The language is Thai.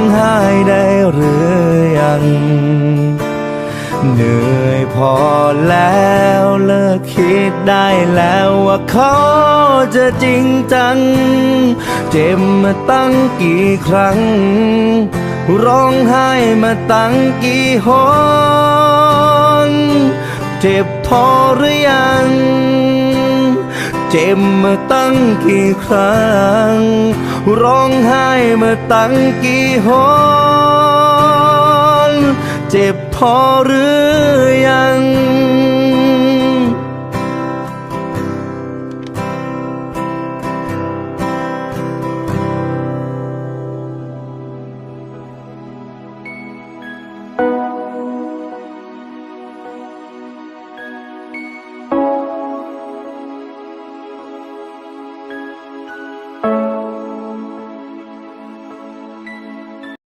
องไห้ได้หรือยัง เหนื่อยพอแล้วเลิกคิดได้แล้วว่าเขาจะจริงจัง เจ็บมาตั้งกี่ครั้ง ร้องไห้มาตั้งกี่หนเจ็บพอหรือยัง เจ็บมาตั้งกี่ครั้ง ร้องไห้มาตั้งกี่หนเจ็บพอหรือ